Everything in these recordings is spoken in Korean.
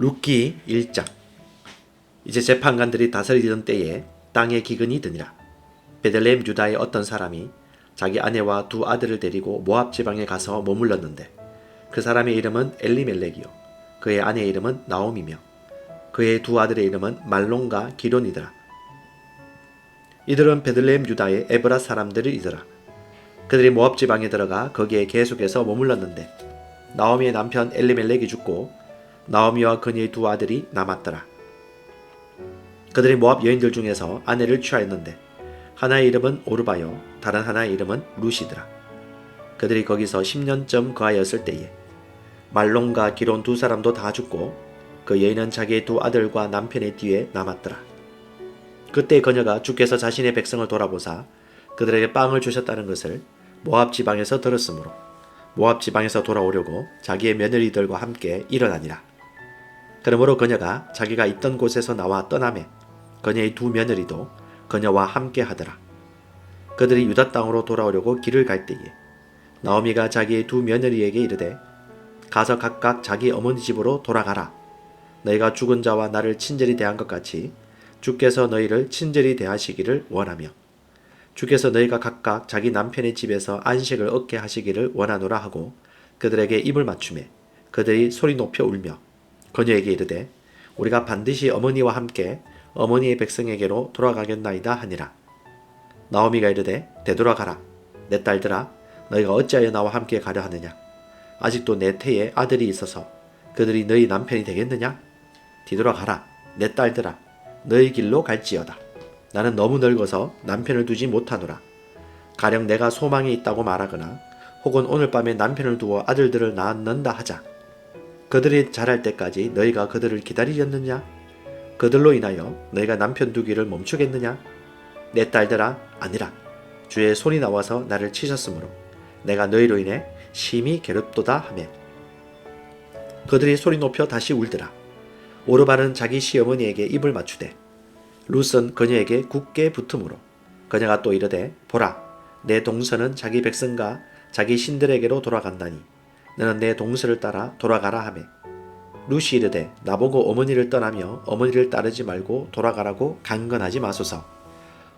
룻기 1장 이제 재판관들이 다스리던 때에 땅에 기근이 드니라. 베들레헴 유다의 어떤 사람이 자기 아내와 두 아들을 데리고 모압 지방에 가서 머물렀는데 그 사람의 이름은 엘리멜렉이요. 그의 아내의 이름은 나옴이며 그의 두 아들의 이름은 말론과 기론이더라. 이들은 베들레헴 유다의 에브라 사람들이더라. 그들이 모압 지방에 들어가 거기에 계속해서 머물렀는데 나오미의 남편 엘리멜렉이 죽고 나오미와 그녀의 두 아들이 남았더라. 그들이 모압 여인들 중에서 아내를 취하였는데 하나의 이름은 오르바요 다른 하나의 이름은 루시드라. 그들이 거기서 10년쯤 거하였을 때에 말론과 기론 두 사람도 다 죽고 그 여인은 자기의 두 아들과 남편의 뒤에 남았더라. 그때 그녀가 주께서 자신의 백성을 돌아보사 그들에게 빵을 주셨다는 것을 모압 지방에서 들었으므로 모압 지방에서 돌아오려고 자기의 며느리들과 함께 일어나니라. 그러므로 그녀가 자기가 있던 곳에서 나와 떠나매 그녀의 두 며느리도 그녀와 함께 하더라. 그들이 유다 땅으로 돌아오려고 길을 갈 때에 나오미가 자기의 두 며느리에게 이르되 가서 각각 자기 어머니 집으로 돌아가라. 너희가 죽은 자와 나를 친절히 대한 것 같이 주께서 너희를 친절히 대하시기를 원하며 주께서 너희가 각각 자기 남편의 집에서 안식을 얻게 하시기를 원하노라 하고 그들에게 입을 맞추매 그들이 소리 높여 울며 그녀에게 이르되 우리가 반드시 어머니와 함께 어머니의 백성에게로 돌아가겠나이다 하니라. 나오미가 이르되 되돌아가라. 내 딸들아 너희가 어찌하여 나와 함께 가려 하느냐? 아직도 내 태에 아들이 있어서 그들이 너희 남편이 되겠느냐? 뒤돌아가라 내 딸들아. 너희 길로 갈지어다. 나는 너무 늙어서 남편을 두지 못하노라. 가령 내가 소망이 있다고 말하거나 혹은 오늘 밤에 남편을 두어 아들들을 낳는다 하자 그들이 자랄 때까지 너희가 그들을 기다리렸느냐? 그들로 인하여 너희가 남편 두기를 멈추겠느냐? 내 딸들아 아니라 주의 손이 나와서 나를 치셨으므로 내가 너희로 인해 심히 괴롭도다 하매 그들이 소리 높여 다시 울더라 오르바는 자기 시어머니에게 입을 맞추되 룻은 그녀에게 굳게 붙음으로 그녀가 또 이르되 보라 내 동서는 자기 백성과 자기 신들에게로 돌아간다니 너는 내 동서를 따라 돌아가라 하매. 루시 이르되 나보고 어머니를 떠나며 어머니를 따르지 말고 돌아가라고 강건하지 마소서.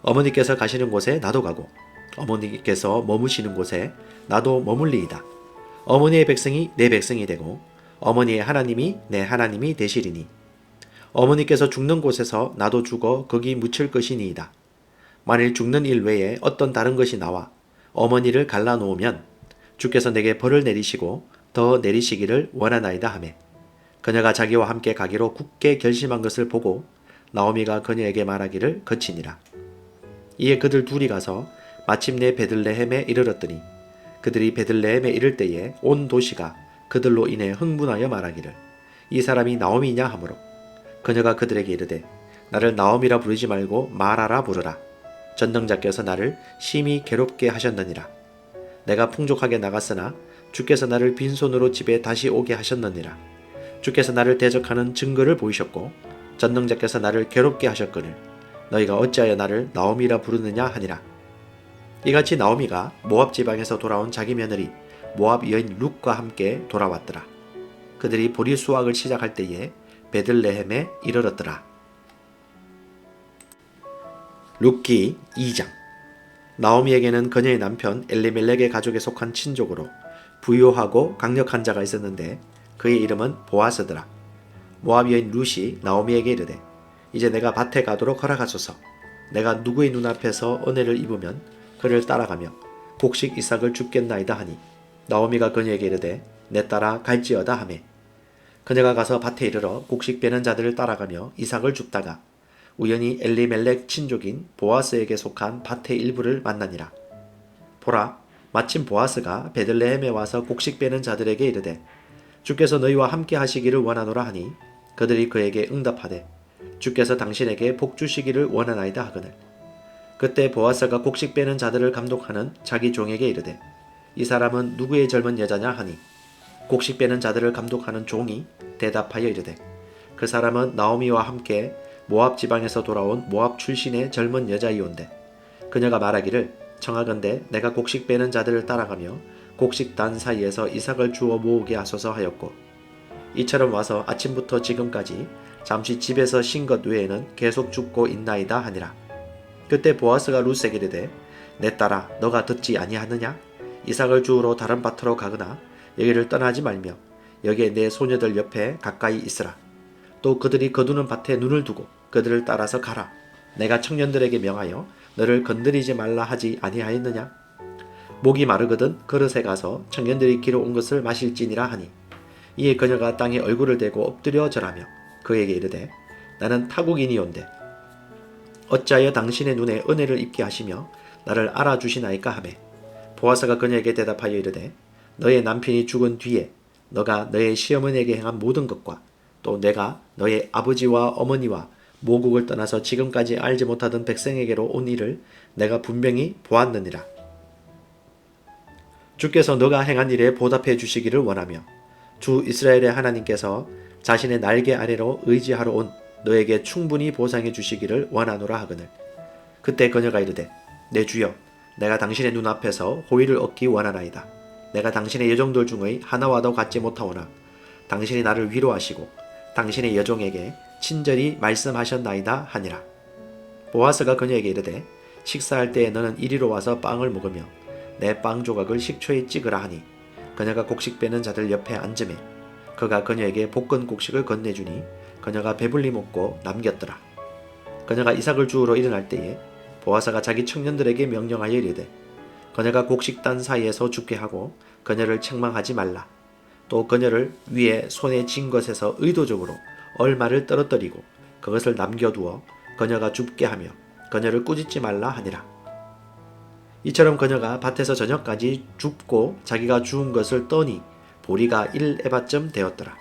어머니께서 가시는 곳에 나도 가고 어머니께서 머무시는 곳에 나도 머물리이다. 어머니의 백성이 내 백성이 되고 어머니의 하나님이 내 하나님이 되시리니. 어머니께서 죽는 곳에서 나도 죽어 거기 묻힐 것이니이다. 만일 죽는 일 외에 어떤 다른 것이 나와 어머니를 갈라놓으면 주께서 내게 벌을 내리시고 더 내리시기를 원하나이다 하매. 그녀가 자기와 함께 가기로 굳게 결심한 것을 보고 나오미가 그녀에게 말하기를 거치니라. 이에 그들 둘이 가서 마침내 베들레헴에 이르렀더니 그들이 베들레헴에 이를 때에 온 도시가 그들로 인해 흥분하여 말하기를 이 사람이 나오미냐 하므로 그녀가 그들에게 이르되 나를 나오미라 부르지 말고 마라라 부르라. 전능자께서 나를 심히 괴롭게 하셨느니라 내가 풍족하게 나갔으나 주께서 나를 빈손으로 집에 다시 오게 하셨느니라. 주께서 나를 대적하는 증거를 보이셨고 전능자께서 나를 괴롭게 하셨거늘 너희가 어찌하여 나를 나오미라 부르느냐 하니라. 이같이 나오미가 모압 지방에서 돌아온 자기 며느리 모압 여인 룩과 함께 돌아왔더라. 그들이 보리 수확을 시작할 때에 베들레헴에 이르렀더라. 룩기 2장 나오미에게는 그녀의 남편 엘리멜렉의 가족에 속한 친족으로 부유하고 강력한 자가 있었는데 그의 이름은 보아스더라. 모압 여인 룻이 나오미에게 이르되 이제 내가 밭에 가도록 허락하소서. 내가 누구의 눈앞에서 은혜를 입으면 그를 따라가며 곡식 이삭을 줍겠나이다 하니 나오미가 그녀에게 이르되 내 따라 갈지어다 하매 그녀가 가서 밭에 이르러 곡식 빼는 자들을 따라가며 이삭을 줍다가 우연히 엘리멜렉 친족인 보아스에게 속한 밭의 일부를 만나니라. 보라, 마침 보아스가 베들레헴에 와서 곡식 빼는 자들에게 이르되 주께서 너희와 함께 하시기를 원하노라 하니 그들이 그에게 응답하되 주께서 당신에게 복 주시기를 원하나이다 하거늘 그때 보아스가 곡식 빼는 자들을 감독하는 자기 종에게 이르되 이 사람은 누구의 젊은 여자냐 하니 곡식 빼는 자들을 감독하는 종이 대답하여 이르되 그 사람은 나오미와 함께 모압 지방에서 돌아온 모압 출신의 젊은 여자이온데 그녀가 말하기를 청하건대 내가 곡식 빼는 자들을 따라가며 곡식단 사이에서 이삭을 주어 모으게 하소서 하였고 이처럼 와서 아침부터 지금까지 잠시 집에서 쉰 것 외에는 계속 죽고 있나이다 하니라. 그때 보아스가 루스에게 이르되 내 딸아 너가 듣지 아니하느냐 이삭을 주우러 다른 밭으로 가거나 여기를 떠나지 말며 여기에 내 소녀들 옆에 가까이 있으라. 또 그들이 거두는 밭에 눈을 두고 그들을 따라서 가라. 내가 청년들에게 명하여 너를 건드리지 말라 하지 아니하였느냐? 목이 마르거든 그릇에 가서 청년들이 길어 온 것을 마실지니라 하니 이에 그녀가 땅에 얼굴을 대고 엎드려 절하며 그에게 이르되 나는 타국인이온데 어찌하여 당신의 눈에 은혜를 입게 하시며 나를 알아주시나이까 하매 보아스가 그녀에게 대답하여 이르되 너의 남편이 죽은 뒤에 너가 너의 시어머니에게 행한 모든 것과 또 내가 너의 아버지와 어머니와 모국을 떠나서 지금까지 알지 못하던 백성에게로 온 일을 내가 분명히 보았느니라. 주께서 너가 행한 일에 보답해 주시기를 원하며 주 이스라엘의 하나님께서 자신의 날개 아래로 의지하러 온 너에게 충분히 보상해 주시기를 원하노라 하거늘. 그때 그녀가 이르되 내 주여 내가 당신의 눈앞에서 호의를 얻기 원하나이다. 내가 당신의 여종들 중의 하나와도 같지 못하오나 당신이 나를 위로하시고 당신의 여종에게 친절히 말씀하셨나이다 하니라. 보아스가 그녀에게 이르되 식사할 때에 너는 이리로 와서 빵을 먹으며 내 빵 조각을 식초에 찍으라 하니 그녀가 곡식 빼는 자들 옆에 앉음에 그가 그녀에게 볶은 곡식을 건네주니 그녀가 배불리 먹고 남겼더라. 그녀가 이삭을 주우러 일어날 때에 보아사가 자기 청년들에게 명령하여 이르되 그녀가 곡식단 사이에서 죽게 하고 그녀를 책망하지 말라. 또 그녀를 위에 손에 쥔 것에서 의도적으로 얼마를 떨어뜨리고 그것을 남겨두어 그녀가 죽게 하며 그녀를 꾸짖지 말라 하니라. 이처럼 그녀가 밭에서 저녁까지 줍고 자기가 주운 것을 떠니 보리가 1에바쯤 되었더라.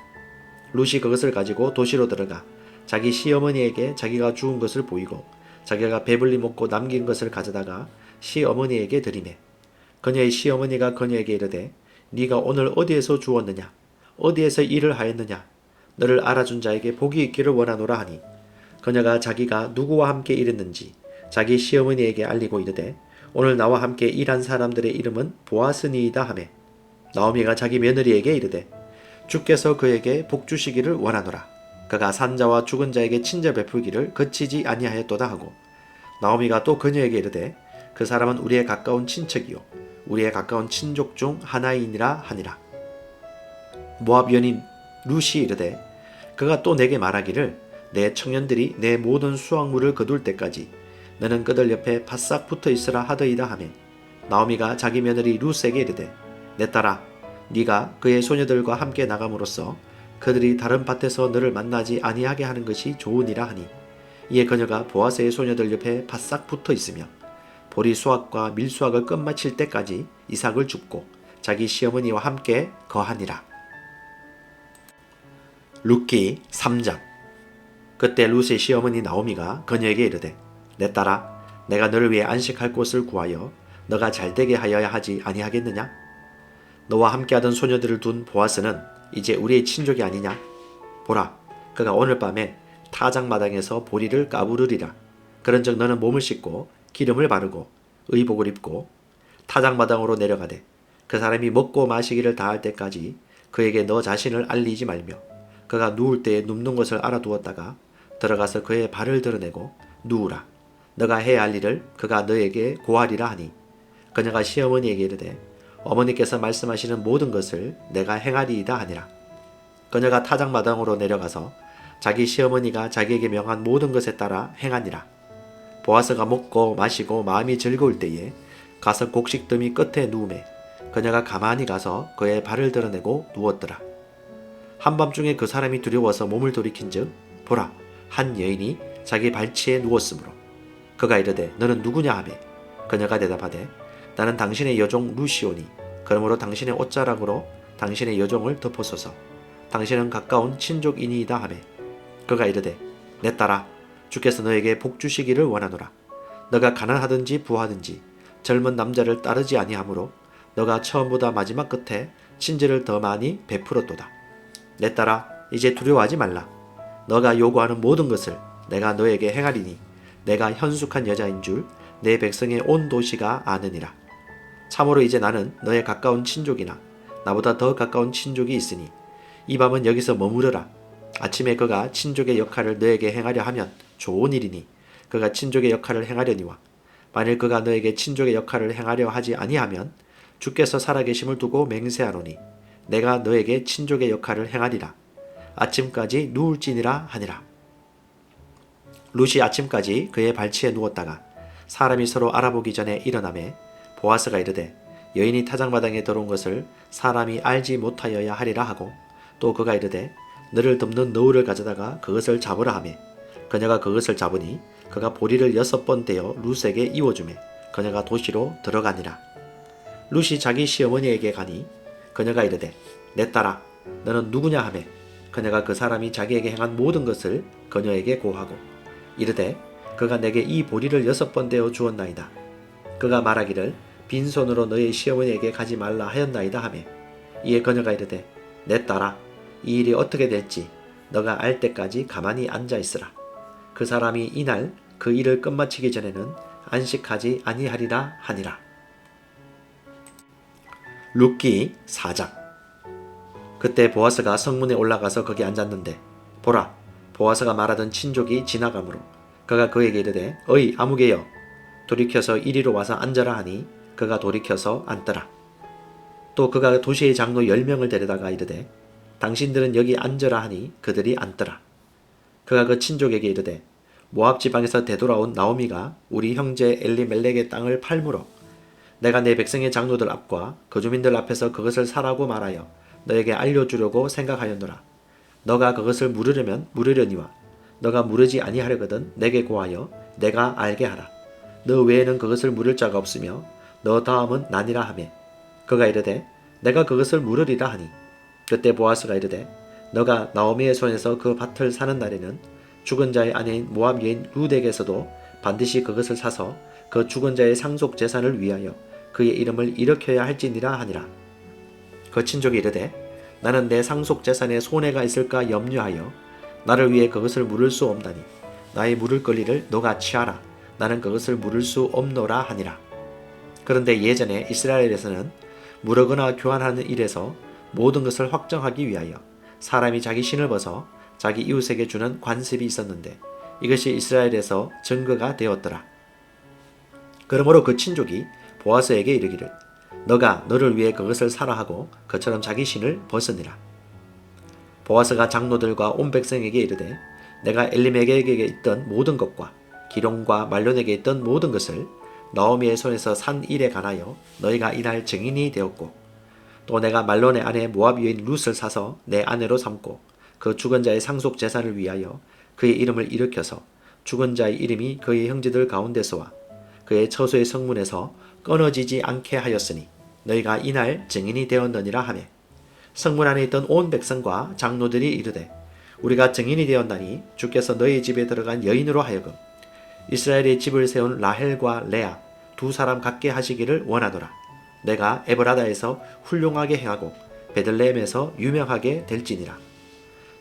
룻이 그것을 가지고 도시로 들어가 자기 시어머니에게 자기가 주운 것을 보이고 자기가 배불리 먹고 남긴 것을 가져다가 시어머니에게 드리매 그녀의 시어머니가 그녀에게 이르되 네가 오늘 어디에서 주었느냐? 어디에서 일을 하였느냐? 너를 알아준 자에게 복이 있기를 원하노라 하니 그녀가 자기가 누구와 함께 일했는지 자기 시어머니에게 알리고 이르되 오늘 나와 함께 일한 사람들의 이름은 보아스니이다 하매 나오미가 자기 며느리에게 이르되 주께서 그에게 복 주시기를 원하노라. 그가 산자와 죽은 자에게 친절 베풀기를 거치지 아니하였도다 하고 나오미가 또 그녀에게 이르되 그 사람은 우리의 가까운 친척이요 우리의 가까운 친족 중 하나이니라 하니라. 모압 연인 루시 이르되 그가 또 내게 말하기를 내 청년들이 내 모든 수확물을 거둘 때까지 너는 그들 옆에 바싹 붙어 있으라 하더이다 하며 나오미가 자기 며느리 루스에게 이르되 내 딸아 네가 그의 소녀들과 함께 나감으로써 그들이 다른 밭에서 너를 만나지 아니하게 하는 것이 좋으니라 하니 이에 그녀가 보아스의 소녀들 옆에 바싹 붙어 있으며 보리 수확과 밀수확을 끝마칠 때까지 이삭을 줍고 자기 시어머니와 함께 거하니라. 룻기 3장. 그때 룻의 시어머니 나오미가 그녀에게 이르되 내 딸아 내가 너를 위해 안식할 곳을 구하여 너가 잘되게 하여야 하지 아니하겠느냐? 너와 함께하던 소녀들을 둔 보아스는 이제 우리의 친족이 아니냐? 보라 그가 오늘 밤에 타작 마당에서 보리를 까부르리라. 그런즉 너는 몸을 씻고 기름을 바르고 의복을 입고 타작마당으로 내려가되 그 사람이 먹고 마시기를 다할 때까지 그에게 너 자신을 알리지 말며 그가 누울 때에 눕는 것을 알아두었다가 들어가서 그의 발을 드러내고 누우라. 너가 해야 할 일을 그가 너에게 고하리라 하니 그녀가 시어머니에게 이르되 어머니께서 말씀하시는 모든 것을 내가 행하리이다 하니라. 그녀가 타작마당으로 내려가서 자기 시어머니가 자기에게 명한 모든 것에 따라 행하니라. 보아스가 먹고 마시고 마음이 즐거울 때에 가서 곡식 더미 끝에 누우매 그녀가 가만히 가서 그의 발을 드러내고 누웠더라. 한밤중에 그 사람이 두려워서 몸을 돌이킨즉 보라 한 여인이 자기 발치에 누웠으므로 그가 이르되 너는 누구냐 하매 그녀가 대답하되 나는 당신의 여종 루시오니 그러므로 당신의 옷자락으로 당신의 여종을 덮어소서 당신은 가까운 친족이니이다 하매 그가 이르되 내 딸아 주께서 너에게 복 주시기를 원하노라. 너가 가난하든지 부하든지 젊은 남자를 따르지 아니하므로 너가 처음보다 마지막 끝에 친절을 더 많이 베풀었도다. 내 딸아 이제 두려워하지 말라. 너가 요구하는 모든 것을 내가 너에게 행하리니 내가 현숙한 여자인 줄 내 백성의 온 도시가 아느니라. 참으로 이제 나는 너의 가까운 친족이나 나보다 더 가까운 친족이 있으니 이 밤은 여기서 머무르라. 아침에 그가 친족의 역할을 너에게 행하려 하면 좋은 일이니 그가 친족의 역할을 행하려니와 만일 그가 너에게 친족의 역할을 행하려 하지 아니하면 주께서 살아계심을 두고 맹세하노니 내가 너에게 친족의 역할을 행하리라. 아침까지 누울지니라 하니라. 룻이 아침까지 그의 발치에 누웠다가 사람이 서로 알아보기 전에 일어나매 보아스가 이르되 여인이 타작마당에 들어온 것을 사람이 알지 못하여야 하리라 하고 또 그가 이르되 너를 덮는 너울을 가져다가 그것을 잡으라 하매 그녀가 그것을 잡으니 그가 보리를 여섯 번 떼어 룻에게 이워주매 그녀가 도시로 들어가니라. 룻이 자기 시어머니에게 가니 그녀가 이르되 내 딸아 너는 누구냐 하매 그녀가 그 사람이 자기에게 행한 모든 것을 그녀에게 고하고 이르되 그가 내게 이 보리를 여섯 번 떼어 주었나이다. 그가 말하기를 빈손으로 너의 시어머니에게 가지 말라 하였나이다 하매 이에 그녀가 이르되 내 딸아 이 일이 어떻게 될지 너가 알 때까지 가만히 앉아 있으라 그 사람이 이날 그 일을 끝마치기 전에는 안식하지 아니하리라 하니라. 룻기 4장. 그때 보아스가 성문에 올라가서 거기 앉았는데 보라 보아스가 말하던 친족이 지나가므로 그가 그에게 이르되 어이 아무개여 돌이켜서 이리로 와서 앉아라 하니 그가 돌이켜서 앉더라. 또 그가 도시의 장로 열 명을 데려다가 이르되 당신들은 여기 앉으라 하니 그들이 앉더라. 그가 그 친족에게 이르되 모압 지방에서 되돌아온 나오미가 우리 형제 엘리멜렉의 땅을 팔므로 내가 내 백성의 장로들 앞과 그 주민들 앞에서 그것을 사라고 말하여 너에게 알려주려고 생각하였노라. 너가 그것을 물으려면 물으려니와 너가 물으지 아니하려거든 내게 고하여 내가 알게 하라. 너 외에는 그것을 물을 자가 없으며 너 다음은 나니라 하매 그가 이르되 내가 그것을 물으리라 하니 그때 보아스가 이르되 너가 나오미의 손에서 그 밭을 사는 날에는 죽은 자의 아내인 모압 여인 룻에게서도 반드시 그것을 사서 그 죽은 자의 상속 재산을 위하여 그의 이름을 일으켜야 할지니라 하니라. 그 친족이 이르되 나는 내 상속 재산에 손해가 있을까 염려하여 나를 위해 그것을 물을 수 없다니 나의 물을 권리를 너가 취하라 나는 그것을 물을 수 없노라 하니라. 그런데 예전에 이스라엘에서는 물어거나 교환하는 일에서 모든 것을 확정하기 위하여 사람이 자기 신을 벗어 자기 이웃에게 주는 관습이 있었는데 이것이 이스라엘에서 증거가 되었더라. 그러므로 그 친족이 보아스에게 이르기를 너가 너를 위해 그것을 사라 하고 그처럼 자기 신을 벗으니라. 보아스가 장로들과 온 백성에게 이르되 내가 엘리멜렉에게 있던 모든 것과 기룡과 말론에게 있던 모든 것을 나오미의 손에서 산 일에 관하여 너희가 이날 증인이 되었고 또 내가 말론의 아내 모압 여인 룻을 사서 내 아내로 삼고 그 죽은 자의 상속 재산을 위하여 그의 이름을 일으켜서 죽은 자의 이름이 그의 형제들 가운데서와 그의 처소의 성문에서 끊어지지 않게 하였으니 너희가 이날 증인이 되었느니라 하매. 성문 안에 있던 온 백성과 장로들이 이르되 우리가 증인이 되었나니 주께서 너희 집에 들어간 여인으로 하여금 이스라엘의 집을 세운 라헬과 레아 두 사람 같게 하시기를 원하노라. 내가 에브라다에서 훌륭하게 행하고 베들레헴에서 유명하게 될지니라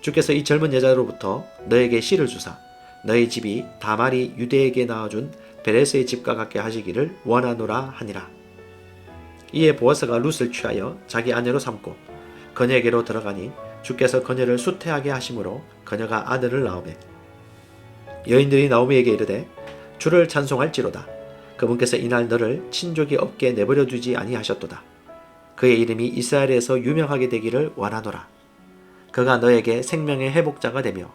주께서 이 젊은 여자로부터 너에게 씨를 주사 너희 집이 다말이 유대에게 낳아준 베레스의 집과 같게 하시기를 원하노라 하니라. 이에 보아스가 룻을 취하여 자기 아내로 삼고 그녀에게로 들어가니 주께서 그녀를 수태하게 하심으로 그녀가 아들을 낳으매 여인들이 나오미에게 이르되 주를 찬송할지로다. 그분께서 이날 너를 친족이 없게 내버려 두지 아니하셨도다. 그의 이름이 이스라엘에서 유명하게 되기를 원하노라 그가 너에게 생명의 회복자가 되며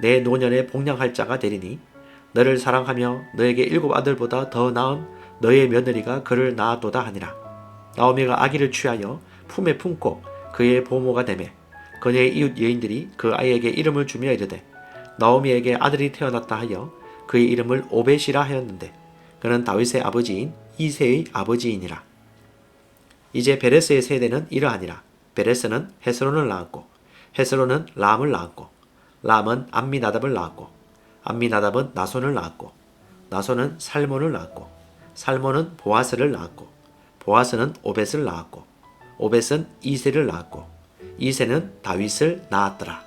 내 노년에 복량할 자가 되리니 너를 사랑하며 너에게 일곱 아들보다 더 나은 너의 며느리가 그를 낳았도다 하니라. 나오미가 아기를 취하여 품에 품고 그의 보모가 되매 그녀의 이웃 여인들이 그 아이에게 이름을 주며 이르되 나오미에게 아들이 태어났다 하여 그의 이름을 오벳이라 하였는데 그는 다윗의 아버지인 이세의 아버지이니라. 이제 베레스의 세대는 이러하니라. 베레스는 헤스론을 낳았고 헤스론은 람을 낳았고 람은 암미나답을 낳았고 암미나답은 나손을 낳았고 나손은 살몬을 낳았고 살몬은 보아스를 낳았고 보아스는 오벳을 낳았고 오벳은 이세를 낳았고 이세는 다윗을 낳았더라.